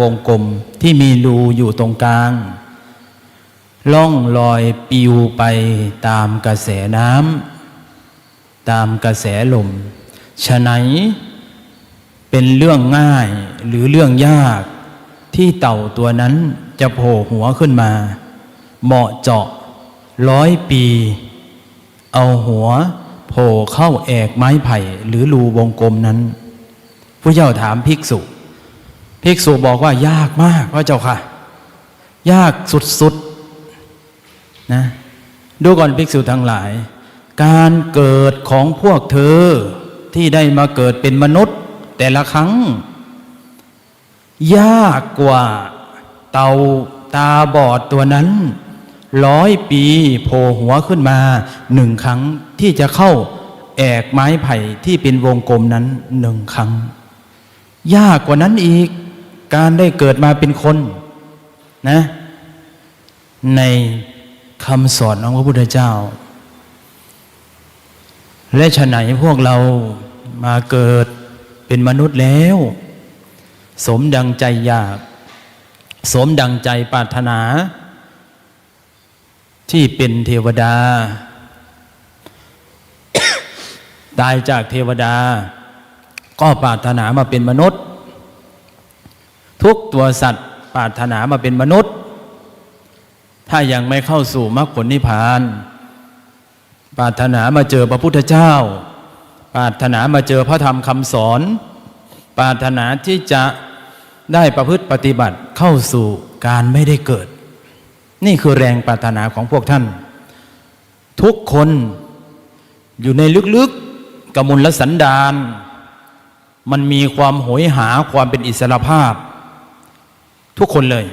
วงกลมที่มีรูอยู่ตรงกลาง ล่องลอยปิวไปตามกระแสน้ำตามกระแสลมฉะไหนเป็นเรื่องง่ายหรือเรื่องยากที่เต่าตัวนั้นจะโผล่หัวขึ้นมา เหมาะเจาะร้อยปี เอาหัวโผล่เข้าแอกไม้ไผ่หรือรูวงกลมนั้นผู้เจ้าถามภิกษุ ภิกษุบอกว่ายากมากพระเจ้าค่ะ ยากสุดๆนะดูก่อนภิกษุทั้งหลาย การเกิดของพวกเธอที่ได้มาเกิดเป็นมนุษย์ แต่ละครั้ง ยากกว่าเต่าตาบอดตัวนั้นร้อยปีโผล่หัวขึ้นมาหนึ่งครั้งที่จะเข้าแอกไม้ไผ่ที่เป็นวงกลมนั้นหนึ่งครั้ง ยากกว่านั้นอีก การได้เกิดมาเป็นคนนะ ในคำสอนของพระพุทธเจ้า และฉะไหนพวกเรามาเกิดเป็นมนุษย์แล้ว สมดังใจอยาก สมดังใจปรารถนา ที่เป็นเทวดา ตายจากเทวดา ก็ปรารถนามาเป็นมนุษย์ ทุกตัวสัตว์ปรารถนามาเป็นมนุษย์ ถ้ายังไม่เข้าสู่มรรคผลนิพพาน ปรารถนามาเจอพระพุทธเจ้า ปรารถนามาเจอพระธรรมคำสอน ปรารถนาที่จะได้ประพฤติปฏิบัติเข้าสู่การไม่ได้เกิด นี่คือแรงปรารถนาของพวกท่าน ทุกคนอยู่ในลึกๆกมลสันดาน มันมีความโหยหาความเป็นอิสระภาพ ทุกคนเลย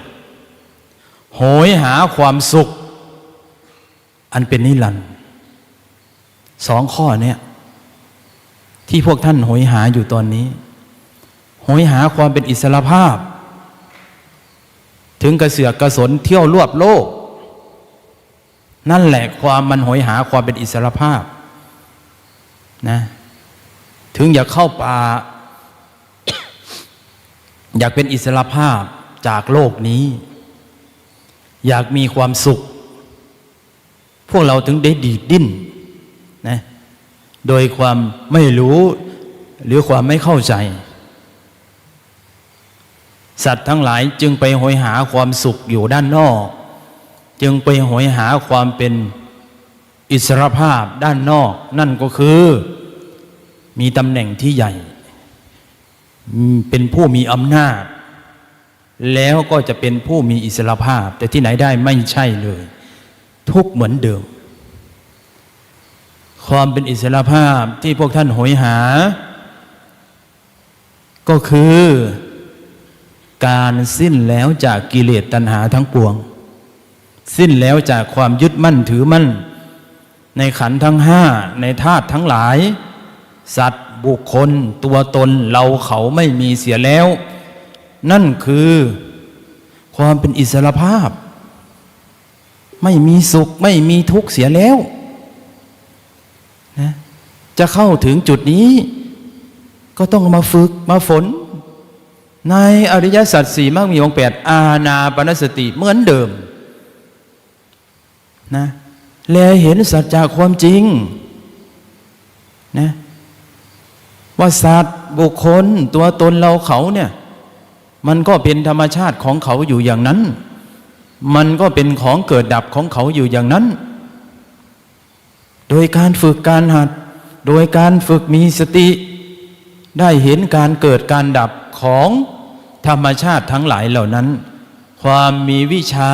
โหยหาความสุข อันเป็นนิรันด์สองข้อเนี่ยที่พวกท่านโหยหาอยู่ตอนนี้ โหยหาความเป็นอิสระภาพ ถึงกระเสือกกระสนเที่ยวรวบโลก นั่นแหละความมันโหยหาความเป็นอิสระภาพนะถึงอยากเข้าป่า อยากเป็นอิสระภาพ จากโลกนี้ อยากมีความสุข พวกเราถึงได้ดีดดิ้นนะโดยความไม่รู้หรือความไม่เข้าใจ สัตว์ทั้งหลายจึงไปหอยหาความสุขอยู่ด้านนอก จึงไปหอยหาความเป็นอิสรภาพด้านนอก นั่นก็คือ มีตำแหน่งที่ใหญ่ เป็นผู้มีอำนาจ แล้วก็จะเป็นผู้มีอิสรภาพ แต่ที่ไหนได้ไม่ใช่เลย ทุกเหมือนเดิม ความเป็นอิสรภาพที่พวกท่านโหยหา ก็คือการสิ้นแล้วจากกิเลสตัณหาทั้งปวง สิ้นแล้วจากความยึดมั่นถือมั่น ในขันทั้งห้าในธาตุทั้งหลาย สัตว์บุคคลตัวตนเราเขาไม่มีเสียแล้ว นั่นคือความเป็นอิสรภาพ ไม่มีสุขไม่มีทุกข์เสียแล้วนะจะเข้าถึงจุดนี้ ก็ต้องมาฝึกมาฝน ในอริยสัจสี่มากมีองค์แปดอาณาปณสติเหมือนเดิมนะแลเห็นสัจจากความจริงนะว่าสัตว์บุคคลตัวตนเราเขาเนี่ย มันก็เป็นธรรมชาติของเขาอยู่อย่างนั้น มันก็เป็นของเกิดดับของเขาอยู่อย่างนั้น โดยการฝึกการหัด โดยการฝึกมีสติ ได้เห็นการเกิดการดับของธรรมชาติทั้งหลายเหล่านั้น ความมีวิชา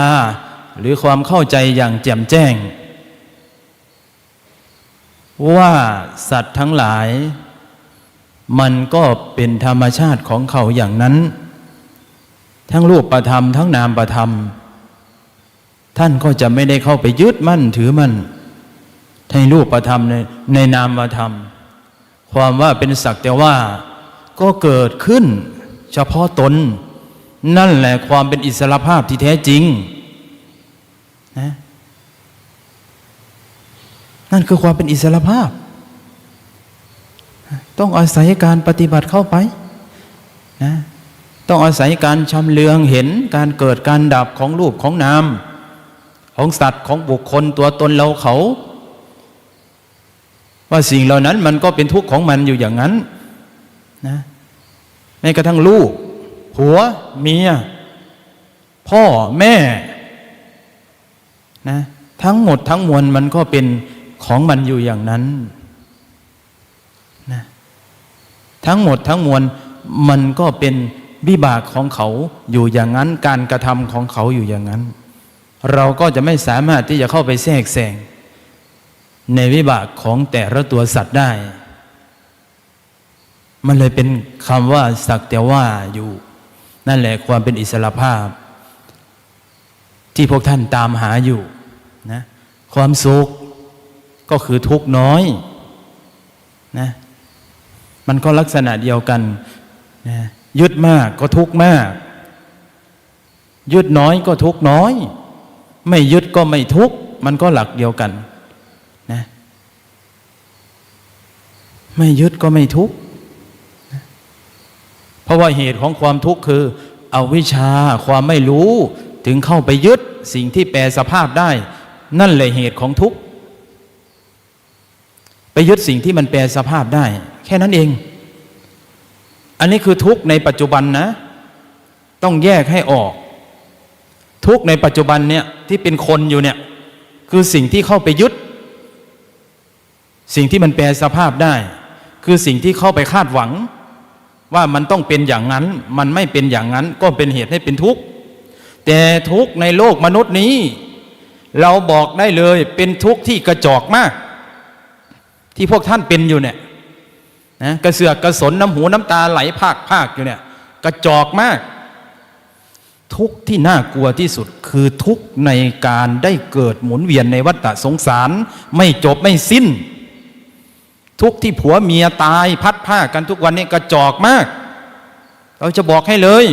หรือความเข้าใจอย่างแจ่มแจ้ง ว่าสัตว์ทั้งหลาย มันก็เป็นธรรมชาติของเขาอย่างนั้น ทั้งรูปประธรรมทั้งนามประธรรม ท่านก็จะไม่ได้เข้าไปยึดมั่นถือมั่นในรูปประธรรมในในนามประธรรม ความว่าเป็นสักแต่ว่าก็เกิดขึ้น เฉพาะตน นั่นแหละความเป็นอิสรภาพที่แท้จริงนะนั่นคือความเป็นอิสรภาพ ต้องอาศัยการปฏิบัติเข้าไปนะ ต้องอาศัยการชำเลืองเห็นการเกิดการดับของรูปของนามของสัตว์ของบุคคลตัวตนเราเขา ว่าสิ่งเหล่านั้นมันก็เป็นทุกข์ของมันอยู่อย่างนั้นนะแม้กระทั่งลูกผัวเมีย พ่อแม่นะทั้งหมดทั้งมวลมันก็เป็นของมันอยู่อย่างนั้นนะทั้งหมดทั้งมวลมันก็เป็น วิบากของเขาอยู่อย่างนั้น การกระทำของเขาอยู่อย่างนั้น เราก็จะไม่สามารถที่จะเข้าไปแทรกแซงในวิบากของแต่ละตัวสัตว์ได้ มันเลยเป็นคำว่าสักแต่ว่าอยู่ นั่นแหละความเป็นอิสระภาพ ที่พวกท่านตามหาอยู่นะความสุขก็คือทุกน้อยนะมันก็ลักษณะเดียวกันนะ ยึดมากก็ทุกมาก ยึดน้อยก็ทุกน้อย ไม่ยึดก็ไม่ทุกมันก็หลักเดียวกันนะไม่ยึดก็ไม่ทุกนะเพราะว่าเหตุของความทุกข์คือเอาวิชาความไม่รู้ถึงเข้าไปยึดสิ่งที่แปลสภาพได้ นั่นแหละเหตุของทุกข์ไปยึดสิ่งที่มันแปลสภาพได้ แค่นั้นเอง อันนี้คือทุกข์ในปัจจุบันนะ ต้องแยกให้ออก ทุกข์ในปัจจุบันเนี่ยที่เป็นคนอยู่เนี่ย คือสิ่งที่เข้าไปยึด สิ่งที่มันแปลสภาพได้ คือสิ่งที่เข้าไปคาดหวัง ว่ามันต้องเป็นอย่างนั้น มันไม่เป็นอย่างนั้น ก็เป็นเหตุให้เป็นทุกข์แต่ทุกข์ในโลกมนุษย์นี้ เราบอกได้เลยเป็นทุกข์ที่กระจอกมาก ที่พวกท่านเป็นอยู่เนี่ย นะกระเสือกกระสนน้ำหูน้ำตาไหลภาคภาคอยู่เนี่ยกระจอกมาก ทุกที่น่ากลัวที่สุดคือทุกในการได้เกิดหมุนเวียนในวัฏสงสาร ไม่จบไม่สิ้น ทุกที่ผัวเมียตายพัดผ้ากันทุกวันนี้กระจอกมาก เราจะบอกให้เลย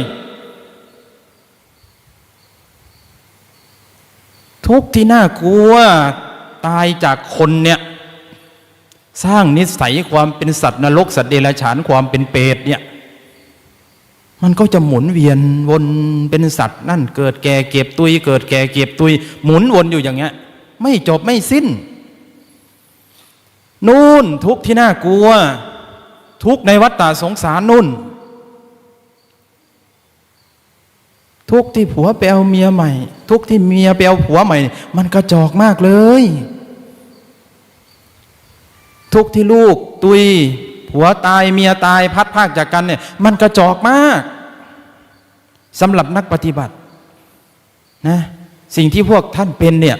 ทุกที่น่ากลัวตายจากคนเนี่ย สร้างนิสัยความเป็นสัตว์นรกสัตว์เดรัจฉานความเป็นเปรตเนี่ย มันก็จะหมุนเวียนวนเป็นสัตว์นั่นเกิดแก่เก็บตุย เกิดแก่เก็บตุย หมุนวนอยู่อย่างเงี้ย ไม่จบไม่สิ้น นู่นทุกข์ที่น่ากลัว ทุกข์ในวัฏฏะสงสารนู่น ทุกข์ที่ผัวไปเอาเมียใหม่ ทุกข์ที่เมียไปเอาผัวใหม่ มันกระจอกมากเลย ทุกที่ลูก ตุยผัวตายเมียตายพัดภาคจากกันเนี่ย มันกระจอกมากสำหรับนักปฏิบัตินะสิ่งที่พวกท่านเป็นเนี่ย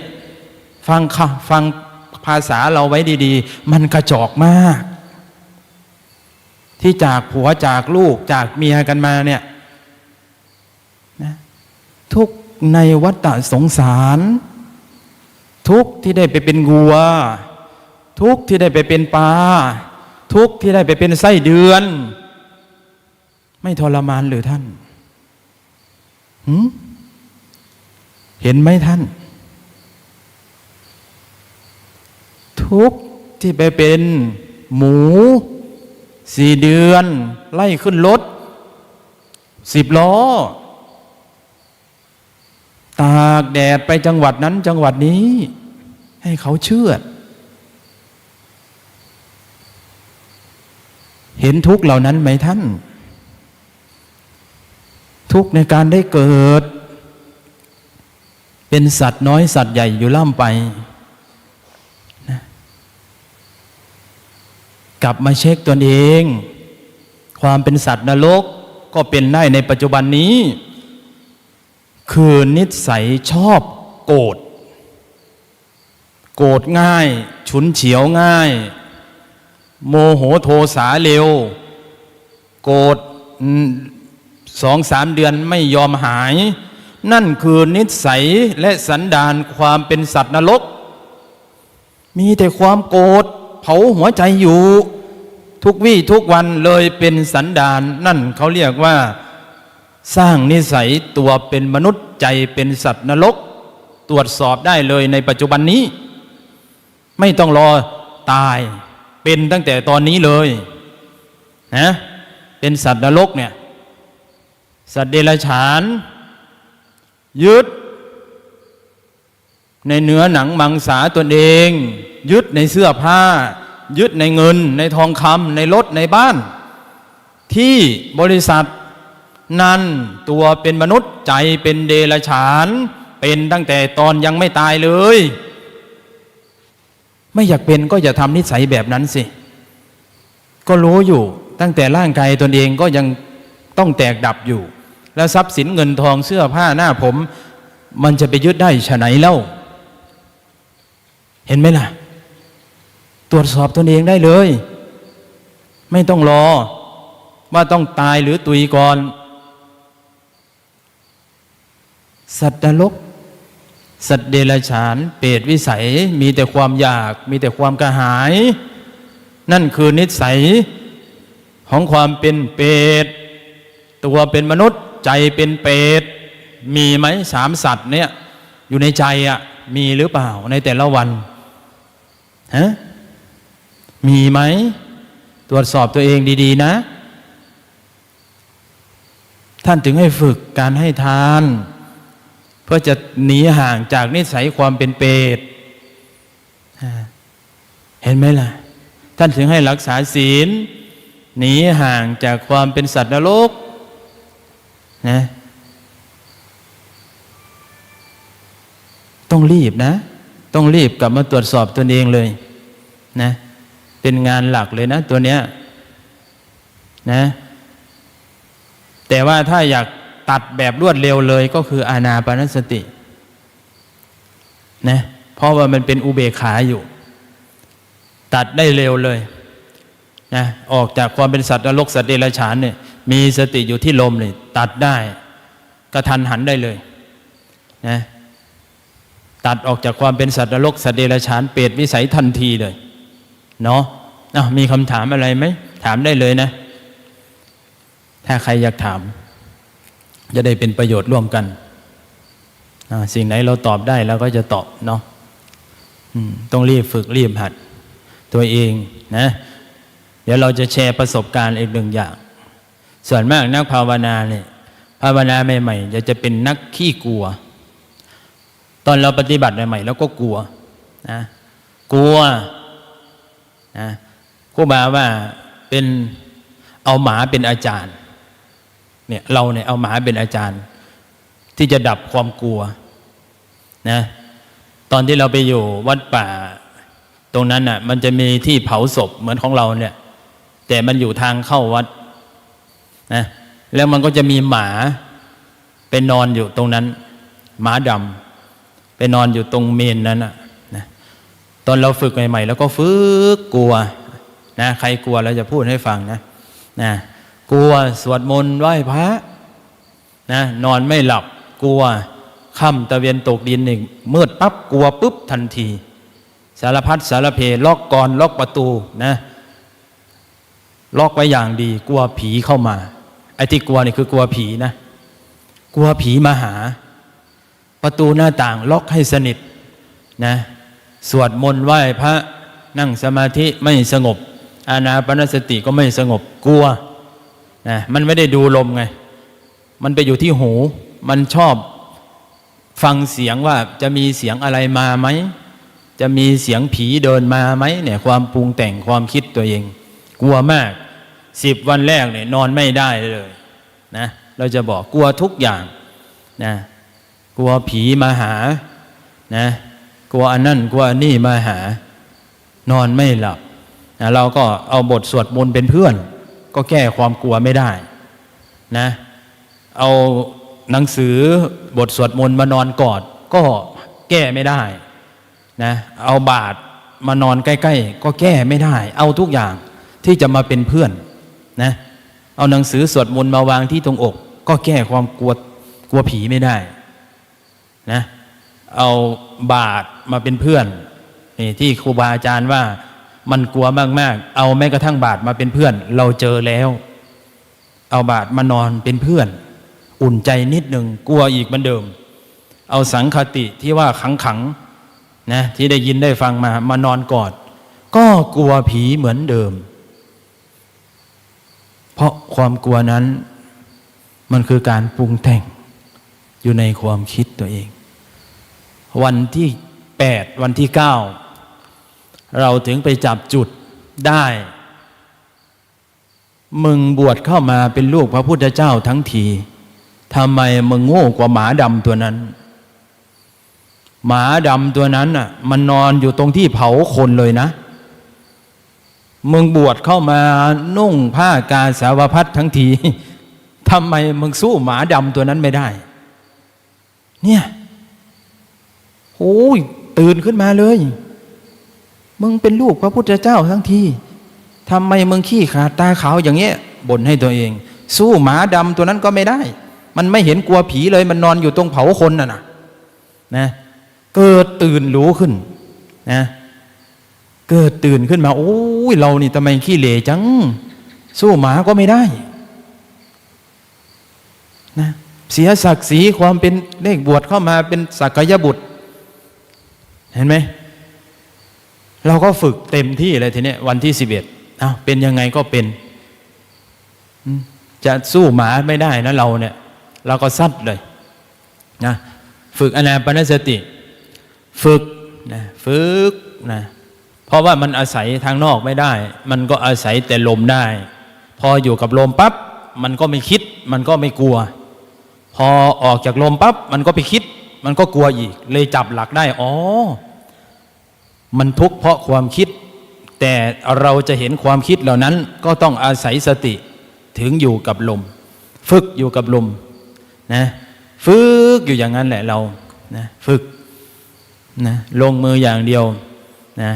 ฟังค่ะฟังภาษาเราไว้ดี ๆ มันกระจอกมาก ที่จากผัวจากลูกจากเมียกันมาเนี่ยนะทุกในวัฏฏสงสาร ทุกที่ได้ไปเป็นงัว ทุกที่ได้ไปเป็นปลาทุกที่ได้ไปเป็นไส้เดือน ไม่ทรมานหรือท่านเห็นไหมท่าน ทุกที่ไปเป็นหมูสี่เดือน ไล่ขึ้นรถสิบล้อ ตากแดดไปจังหวัดนั้นจังหวัดนี้ ให้เขาเชื่อ เห็นทุกเหล่านั้นไหมท่าน ทุกในการได้เกิด เป็นสัตว์น้อยสัตว์ใหญ่อยู่ล่ำไปนะกลับมาเช็คตนเอง ความเป็นสัตว์นรกก็เป็นได้ในปัจจุบันนี้ คือนิสัยชอบโกรธโกรธง่าย ฉุนเฉียวง่าย โมโหโทสาเร็ว โกรธสองสามเดือนไม่ยอมหาย นั่นคือนิสัยและสันดานความเป็นสัตว์นรก มีแต่ความโกรธเผาหัวใจอยู่ ทุกวี่ทุกวันเลยเป็นสันดาน นั่นเขาเรียกว่า สร้างนิสัยตัวเป็นมนุษย์ใจเป็นสัตว์นรก ตรวจสอบได้เลยในปัจจุบันนี้ ไม่ต้องรอตาย เป็นตั้งแต่ตอนนี้เลยนะเป็นสัตว์นรกเนี่ย สัตว์เดรัจฉาน ยึด ในเนื้อหนังมังสาตนเอง ยึดในเสื้อผ้า ยึดในเงิน ในทองคำในรถในบ้าน ที่บริษัทนั้นตัวเป็นมนุษย์ใจเป็นเดรัจฉาน เป็นตั้งแต่ตอนยังไม่ตายเลย ไม่อยากเป็นก็อย่าทำนิสัยแบบนั้นสิ ก็รู้อยู่ตั้งแต่ร่างกายตนเองก็ยังต้องแตกดับอยู่ แล้วทรัพย์สินเงินทองเสื้อผ้าหน้าผม มันจะไปยึดได้ฉะไหนเล่า เห็นไหมล่ะ ตรวจสอบตนเองได้เลย ไม่ต้องรอ ว่าต้องตายหรือตุยก่อนสัตว์นรก สัตว์เดรัจฉาน เปรตวิสัย มีแต่ความอยาก มีแต่ความกระหาย นั่นคือนิสัยของความเป็นเปรตตัวเป็นมนุษย์ใจเป็นเปรตมีไหมสามสัตว์เนี่ยอยู่ในใจอะ่ะมีหรือเปล่าในแต่ละวันฮะมีไหม ตรวจสอบตัวเองดี ๆ นะ ท่านถึงให้ฝึกการให้ทาน เพื่อจะหนีห่างจากนิสัยความเป็นเปรตเห็นไหมล่ะ ท่านถึงให้รักษาศีล หนีห่างจากความเป็นสัตว์นรกนะต้องรีบนะ ต้องรีบกลับมาตรวจสอบตนเองเลยนะเป็นงานหลักเลยนะตัวเนี้ยนะแต่ว่าถ้าอยาก ตัดแบบรวดเร็วเลยก็คืออานาปานสตินะเพราะว่ามันเป็นอุเบกขาอยู่ ตัดได้เร็วเลยนะออกจากความเป็นสัตว์นรกสัตว์เดรัจฉานเนี่ยมีสติอยู่ที่ลมเนี่ยตัดได้กระทันหันได้เลยนะตัดออกจากความเป็นสัตว์นรกสัตว์เดรัจฉานเปรตวิสัยทันทีเลยเนาะะมีคำถามอะไรไหมถามได้เลยนะ ถ้าใครอยากถาม จะได้เป็นประโยชน์ร่วมกัน สิ่งไหนเราตอบได้เราก็จะตอบเนาะต้องรีบฝึกรีบหัด ตัวเองนะ เดี๋ยวเราจะแชร์ประสบการณ์อีกหนึ่งอย่าง ส่วนมากนักภาวนาเนี่ยภาวนาใหม่ๆจะจะเป็นนักขี้กลัว ตอนเราปฏิบัติใหม่ๆเราก็กลัวนะกลัวนะครูบาว่าเป็นเอาหมาเป็นอาจารย์ เนี่ยเราเนี่ยเอาหมาเป็นอาจารย์ ที่จะดับความกลัวนะตอนที่เราไปอยู่วัดป่า ตรงนั้นน่ะ มันจะมีที่เผาศพเหมือนของเราเนี่ย แต่มันอยู่ทางเข้าวัดนะแล้วมันก็จะมีหมาไปนอนอยู่ตรงนั้น หมาดำไปนอนอยู่ตรงเมนนั้นน่ะนะตอนเราฝึกใหม่ ๆ แล้วก็ฝึกกลัวนะใครกลัวเราจะพูดให้ฟังนะนะ กลัวสวดมนต์ไหว้พระนะนอนไม่หลับกลัวค่ำตะเวียนตกดินหนึ่งมืดปั๊บกลัวปุ๊บทันที สารพัดสารเพล็อกกรล็อกประตูนะล็อกไว้อย่างดี กลัวผีเข้ามาไอ้ที่กลัวนี่คือกลัวผีนะ กลัวผีมาหา ประตูหน้าต่างล็อกให้สนิทนะสวดมนต์ไหว้พระนั่งสมาธิไม่สงบ อานาปนสติก็ไม่สงบกลัว นะมันไม่ได้ดูลมไง มันไปอยู่ที่หู มันชอบฟังเสียงว่าจะมีเสียงอะไรมาไหม จะมีเสียงผีเดินมาไหมเนี่ยความปรุงแต่งความคิดตัวเอง กลัวมากสิบวันแรกเนี่ยนอนไม่ได้เลยนะเราจะบอกกลัวทุกอย่างนะกลัวผีมาหานะกลัวอันนั่นกลัวอันนี่มาหา นอนไม่หลับนะเราก็เอาบทสวดมนต์เป็นเพื่อน ก็แก้ความกลัวไม่ได้นะ เอาหนังสือบทสวดมนต์มานอนกอด ก็แก้ไม่ได้นะเอาบาทมานอนใกล้ๆ ก็แก้ไม่ได้ เอาทุกอย่างที่จะมาเป็นเพื่อนนะเอาหนังสือสวดมนต์มาวางที่ตรงอก ก็แก้ความกลัวกลัวผีไม่ได้นะเอาบาทมาเป็นเพื่อนนี่ที่ครูบาอาจารย์ว่า มันกลัวมากๆ เอาแม้กระทั่งบาทมาเป็นเพื่อน เราเจอแล้ว เอาบาทมานอนเป็นเพื่อน อุ่นใจนิดหนึ่งกลัวอีกเหมือนเดิม เอาสังคติที่ว่าขังขังๆนะที่ได้ยินได้ฟังมามานอนกอด ก็กลัวผีเหมือนเดิม เพราะความกลัวนั้น มันคือการปรุงแต่งอยู่ในความคิดตัวเอง วันที่แปดวันที่เก้า เราถึงไปจับจุดได้ มึงบวชเข้ามาเป็นลูกพระพุทธเจ้าทั้งทีทำไมมึงโง่กว่าหมาดำตัวนั้น หมาดำตัวนั้นน่ะ มันนอนอยู่ตรงที่เผาคนเลยนะ มึงบวชเข้ามานุ่งผ้ากาสาวพัดทั้งทีทำไมมึงสู้หมาดำตัวนั้นไม่ได้ เนี่ยโอ้ยตื่นขึ้นมาเลย มึงเป็นลูกพระพุทธเจ้าทั้งทีทำไมมึงขี้ขาดตาขาวอย่างเงี้ยบ่นให้ตัวเอง สู้หมาดำตัวนั้นก็ไม่ได้ มันไม่เห็นกลัวผีเลย มันนอนอยู่ตรงเผาคนน่ะนะนะเกิดตื่นรู้ขึ้นนะเกิดตื่นขึ้นมา โอ้ยเรานี่ทำไมขี้เหร่จัง สู้หมาก็ไม่ได้นะเสียศักดิ์ศรีความเป็นเลขบวชเข้ามาเป็นสักยบุตร เห็นไหม เราก็ฝึกเต็มที่เลยทีเนี้ยวันที่สิบเอ็ดอ้าเป็นยังไงก็เป็นจะสู้หมาไม่ได้นะเราเนี่ย เราก็ซัดเลยนะฝึกอนาปนสติ ฝึกนะฝึกนะเพราะว่ามันอาศัยทางนอกไม่ได้ มันก็อาศัยแต่ลมได้ พออยู่กับลมปั๊บมันก็ไม่คิด มันก็ไม่กลัว พอออกจากลมปั๊บมันก็ไปคิด มันก็กลัวอีก เลยจับหลักได้อ๋อ มันทุกข์เพราะความคิด แต่เราจะเห็นความคิดเหล่านั้นก็ต้องอาศัยสติถึงอยู่กับลม ฝึกอยู่กับลมนะฝึกอยู่อย่างนั้นแหละเรานะฝึกนะลงมืออย่างเดียวนะ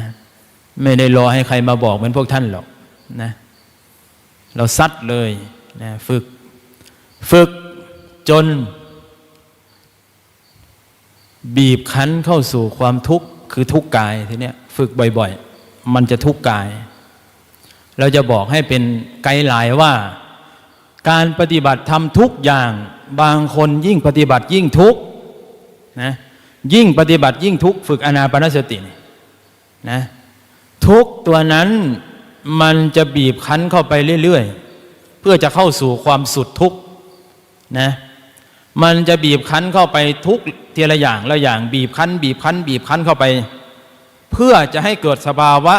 ไม่ได้รอให้ใครมาบอกเหมือนพวกท่านหรอกนะเราซัดเลยนะฝึก ฝึกจน บีบคั้นเข้าสู่ความทุกข์ คือทุกกายทีเนี้ยฝึกบ่อยๆ มันจะทุกกาย เราจะบอกให้เป็นไกด์ไลน์ว่า การปฏิบัติทำทุกอย่างบางคนยิ่งปฏิบัติยิ่งทุกนะยิ่งปฏิบัติยิ่งทุกฝึกอนาปานสตินะทุกตัวนั้นมันจะบีบคั้นเข้าไปเรื่อยๆ เพื่อจะเข้าสู่ความสุดทุกนะ มันจะบีบคั้นเข้าไปทุกทีละอย่างละอย่างบีบคั้น บีบคั้น บีบคั้นเข้าไป เพื่อจะให้เกิดสภาวะ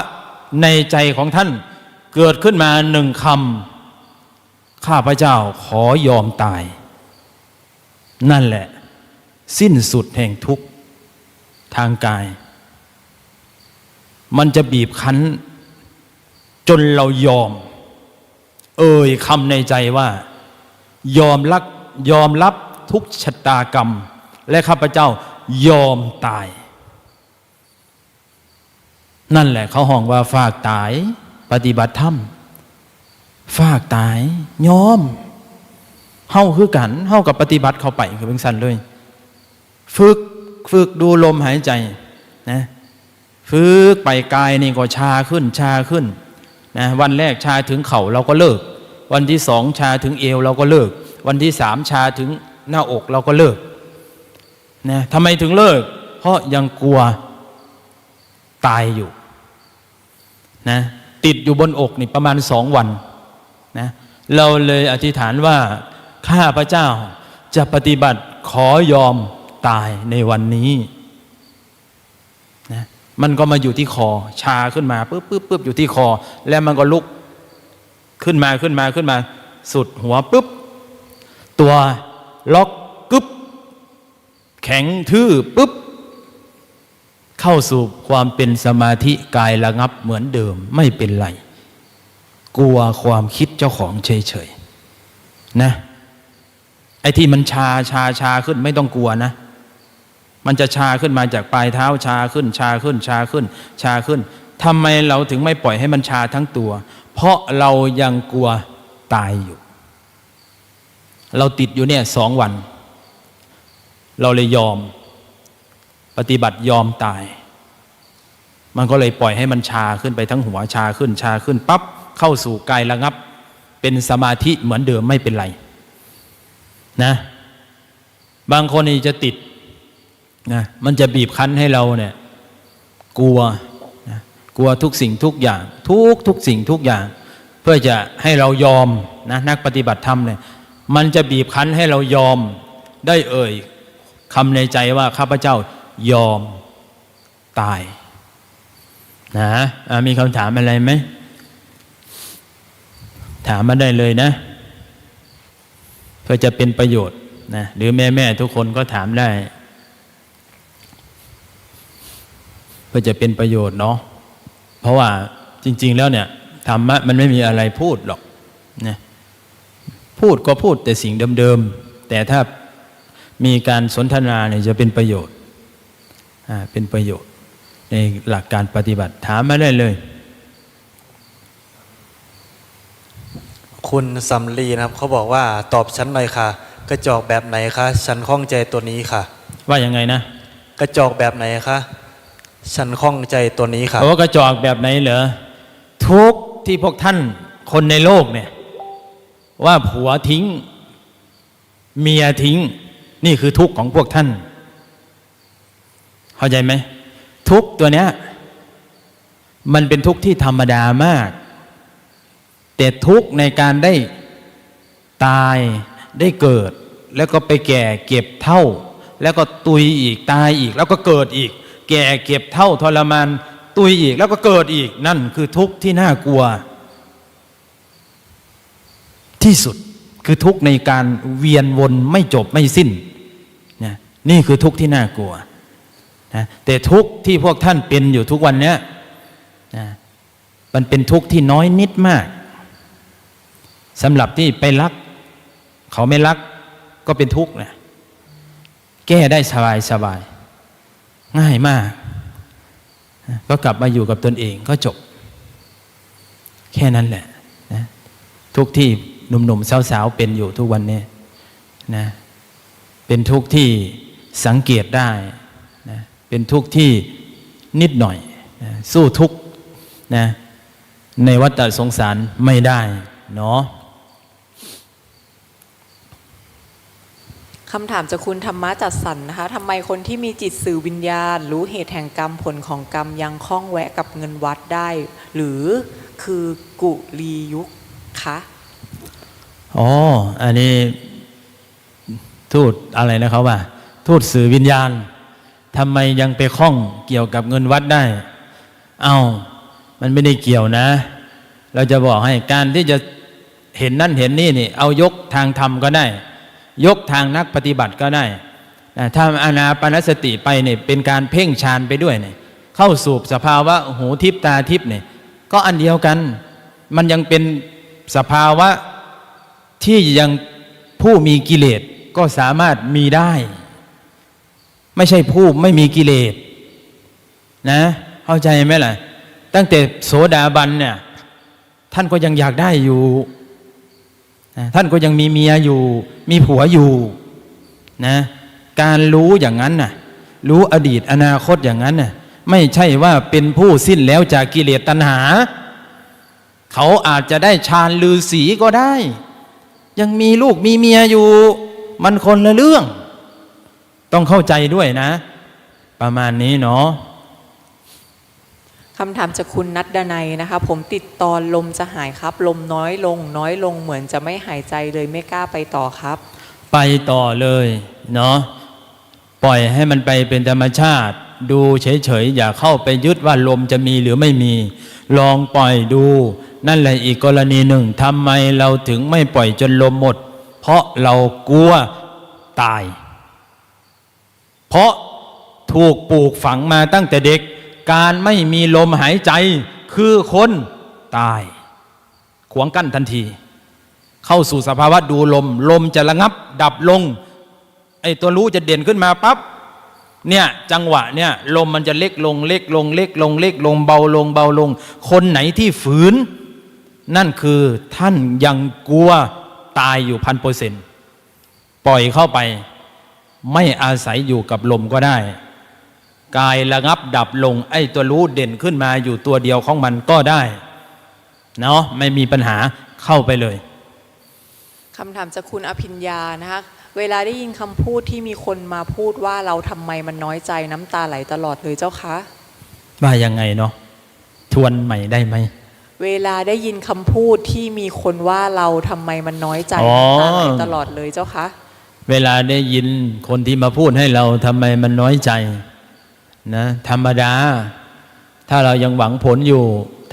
ในใจของท่าน เกิดขึ้นมาหนึ่งคำข้าพเจ้าขอยอมตาย นั่นแหละ สิ้นสุดแห่งทุกข์ทางกาย มันจะบีบคั้น จนเรายอม เอ่ยคำในใจว่า ยอมรักยอมรับ ทุกชะตากรรม และข้าพเจ้ายอมตาย นั่นแหละเขาห้องว่าฝากตาย ปฏิบัติธรรมฝากตายยอมเฮาคือกันเฮากับปฏิบัติเข้าไปคือเป็นสันเลย ฝึกฝึกดูลมหายใจนะฝึกไปกายนี่ก็ชาขึ้นชาขึ้นนะวันแรกชาถึงเข่าเราก็เลิก วันที่สองชาถึงเอวเราก็เลิก วันที่สามชาถึง หน้าอกเราก็เลิกนะทำไมถึงเลิก เพราะยังกลัวตายอยู่นะติดอยู่บนอกนี่ประมาณสองวันนะเราเลยอธิษฐานว่าข้าพระเจ้าจะปฏิบัติขอยอมตายในวันนี้นะมันก็มาอยู่ที่คอ ชาขึ้นมาปุ๊บปุ๊บปุ๊บอยู่ที่คอ แล้วมันก็ลุกขึ้นมาขึ้นมาขึ้นมา สุดหัวปุ๊บ ตัว ล็อกกึ๊บแข็งทื่อปุ๊บ เข้าสู่ความเป็นสมาธิกายระงับเหมือนเดิมไม่เป็นไร กลัวความคิดเจ้าของเฉยๆนะไอ้ที่มันชาชาชาขึ้นไม่ต้องกลัวนะ มันจะชาขึ้นมาจากปลายเท้าชาขึ้น ชาขึ้น ชาขึ้น ชาขึ้นทำไมเราถึงไม่ปล่อยให้มันชาทั้งตัว เพราะเรายังกลัวตายอยู่ เราติดอยู่เนี่ยสองวัน เราเลยยอม ปฏิบัติยอมตาย มันก็เลยปล่อยให้มันชาขึ้นไปทั้งหัวชาขึ้นชาขึ้นปั๊บเข้าสู่กายระงับ เป็นสมาธิเหมือนเดิมไม่เป็นไร นะ บางคนนี่จะติดนะมันจะบีบคั้นให้เราเนี่ย กลัวนะกลัวทุกสิ่งทุกอย่าง ทุกทุกสิ่งทุกอย่าง เพื่อจะให้เรายอมนะนักปฏิบัติธรรมเนี่ย มันจะบีบคั้นให้เรายอมได้เอ่ยคำในใจว่าข้าพเจ้ายอมตายนะอะมีคำถามอะไรไหม ถามมาได้เลยนะ เพื่อจะเป็นประโยชน์นะหรือแม่แม่ๆทุกคนก็ถามได้ เพื่อจะเป็นประโยชน์เนาะเพราะว่าจริง ๆ แล้วเนี่ยธรรมะมันไม่มีอะไรพูดหรอกนะ พูดก็พูดแต่สิ่งเดิมๆ แต่ถ้ามีการสนทนาเนี่ยจะเป็นประโยชน์อ่าเป็นประโยชน์ในหลักการปฏิบัติถามมาได้เลย คุณสำลีนะครับเขาบอกว่าตอบฉันหน่อยค่ะ กระจอกแบบไหนคะฉันข้องใจตัวนี้ค่ะ ว่ายังไงนะ กระจอกแบบไหนคะฉันข้องใจตัวนี้ค่ะโอ้กระจอกแบบไหนเหรอทุกข์ที่พวกท่านคนในโลกเนี่ย ว่าผัวทิ้ง เมียทิ้ง นี่คือทุกข์ของพวกท่าน เข้าใจไหม ทุกตัวเนี้ย มันเป็นทุกข์ที่ธรรมดามาก แต่ทุกข์ในการได้ตายได้เกิด แล้วก็ไปแก่เก็บเท่า แล้วก็ตุยอีกตายอีก แล้วก็เกิดอีก แก่เก็บเท่าทรมาน ตุยอีกแล้วก็เกิดอีกนั่นคือทุกข์ที่น่ากลัว ที่สุดคือทุกในการเวียนวนไม่จบไม่สิ้นนะนี่คือทุกที่น่ากลัวนะแต่ทุกที่พวกท่านเป็นอยู่ทุกวันเนี้ยนะมันเป็นทุกข์ที่น้อยนิดมากสำหรับที่ไปรัก เขาไม่รักก็เป็นทุกข์นะแก้ได้สบายสบาย ง่ายมากนะก็กลับมาอยู่กับตนเองก็จบ แค่นั้นแหละนะทุกที่ หนุ่มๆสาวๆเป็นอยู่ทุกวันนี้นะเป็นทุกข์ที่สังเกตได้นะเป็นทุกข์ที่นิดหน่อยนะสู้ทุกข์นะในวัฏสงสารไม่ได้เนาะคำถามจากคุณธรรมะจัดสรรนะคะทำไมคนที่มีจิตสื่อวิญญาณ รู้เหตุแห่งกรรมผลของกรรมยังคล้องแวะกับเงินวัดได้ หรือคือกุลียุคคะ อ๋อ อันนี้ทูตอะไรนะเขาว่า ทูตสื่อวิญญาณทำไมยังไปคล้องเกี่ยวกับเงินวัดได้ เอามันไม่ได้เกี่ยวนะ เราจะบอกให้การที่จะเห็นนั่นเห็นนี่นี่ เอายกทางธรรมก็ได้ ยกทางนักปฏิบัติก็ได้นะถ้าอานาปนสติไปเนี่ยเป็นการเพ่งฌานไปด้วยเนี่ยเข้าสู่สภาวะหูทิพตาทิพเนี่ยก็อันเดียวกัน มันยังเป็นสภาวะ ที่ยังผู้มีกิเลสก็สามารถมีได้ ไม่ใช่ผู้ไม่มีกิเลสนะ เข้าใจไหมล่ะ ตั้งแต่โสดาบันเนี่ย ท่านก็ยังอยากได้อยู่นะท่านก็ยังมีเมียอยู่ มีผัวอยู่นะการรู้อย่างนั้นน่ะรู้อดีตอนาคตอย่างนั้นน่ะไม่ใช่ว่าเป็นผู้สิ้นแล้วจากกิเลสตัณหา เขาอาจจะได้ฌานลือสีก็ได้ ยังมีลูกมีเมียอยู่ มันคนละเรื่อง ต้องเข้าใจด้วยนะ ประมาณนี้เนาะคำถามจากคุณนัดดนัยนะคะ ผมติดตอนลมจะหายครับ ลมน้อยลง น้อยลงเหมือนจะไม่หายใจเลยไม่กล้าไปต่อครับ ไปต่อเลยเนาะปล่อยให้มันไปเป็นธรรมชาติ ดูเฉยๆอย่าเข้าไปยึดว่าลมจะมีหรือไม่มี ลองปล่อยดู นั่นแหละอีกกรณีหนึ่งทำไมเราถึงไม่ปล่อยจนลมหมด เพราะเรากลัวตาย เพราะถูกปลูกฝังมาตั้งแต่เด็ก การไม่มีลมหายใจคือคนตาย ขวางกั้นทันที เข้าสู่สภาวะดูลม ลมจะระงับ ดับลงไอ้ตัวรู้จะเด่นขึ้นมาปั๊บเนี่ยจังหวะเนี่ยลมมันจะเล็กลงเล็กลงเล็กลงเล็กลงเบาลงเบาลง คนไหนที่ฝืน นั่นคือท่านยังกลัวตายอยู่พันเปอร์เซ็นต์ปล่อยเข้าไป ไม่อาศัยอยู่กับลมก็ได้ กายระงับดับลงไอ้ตัวรู้เด่นขึ้นมาอยู่ตัวเดียวของมันก็ได้เนาะไม่มีปัญหาเข้าไปเลยคำถามจากคุณอภิญญานะคะเวลาได้ยินคำพูดที่มีคนมาพูดว่าเราทำไมมันน้อยใจน้ำตาไหลตลอดเลยเจ้าคะว่ายังไงเนาะทวนใหม่ได้ไหม เวลาได้ยินคำพูดที่มีคนว่าเราทำไมมันน้อยใจอ๋อ น้ำตาไหลตลอดเลยเจ้าคะเวลาได้ยินคนที่มาพูดให้เราทำไมมันน้อยใจนะธรรมดา ถ้าเรายังหวังผลอยู่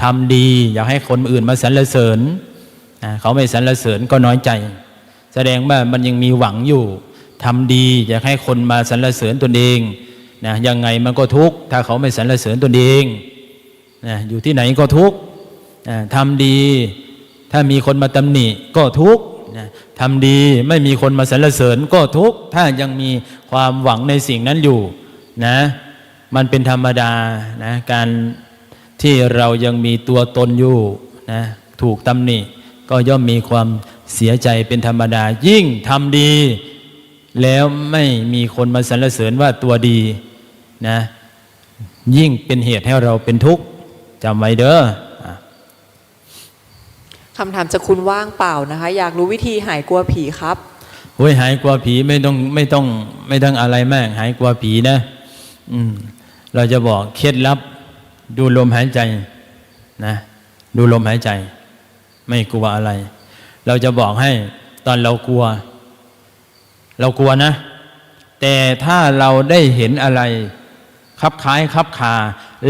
ทำดี อยากให้คนอื่นมาสรรเสริญนะเขาไม่สรรเสริญก็น้อยใจ แสดงว่ามันยังมีหวังอยู่ทำดี อยากให้คนมาสรรเสริญตนเองนะยังไงมันก็ทุกข์ถ้าเขาไม่สรรเสริญตนเองนะอยู่ที่ไหนก็ทุกข์นะ ทำดีถ้ามีคนมาตำหนิก็ทุกข์ทำดีไม่มีคนมาสรรเสริญก็ทุกข์ถ้ายังมีความหวังในสิ่งนั้นอยู่นะมันเป็นธรรมดานะการที่เรายังมีตัวตนอยู่นะถูกตำหนิก็ย่อมมีความเสียใจเป็นธรรมดา ยิ่งทำดี แล้วไม่มีคนมาสรรเสริญว่าตัวดีนะยิ่งเป็นเหตุให้เราเป็นทุกข์จำไว้เด้อ คำถามจากคุณว่างเปล่านะคะ อยากรู้วิธีหายกลัวผีครับโอ้ยหายกลัวผีไม่ต้องไม่ต้องไม่ต้องอะไรมาก หายกลัวผีนะ อืม เราจะบอกเคล็ดลับ ดูลมหายใจนะ ดูลมหายใจ ไม่กลัวอะไร เราจะบอกให้ตอนเรากลัว เรากลัวนะ แต่ถ้าเราได้เห็นอะไรคับคล้ายคับคา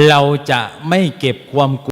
เราจะไม่เก็บความกลัว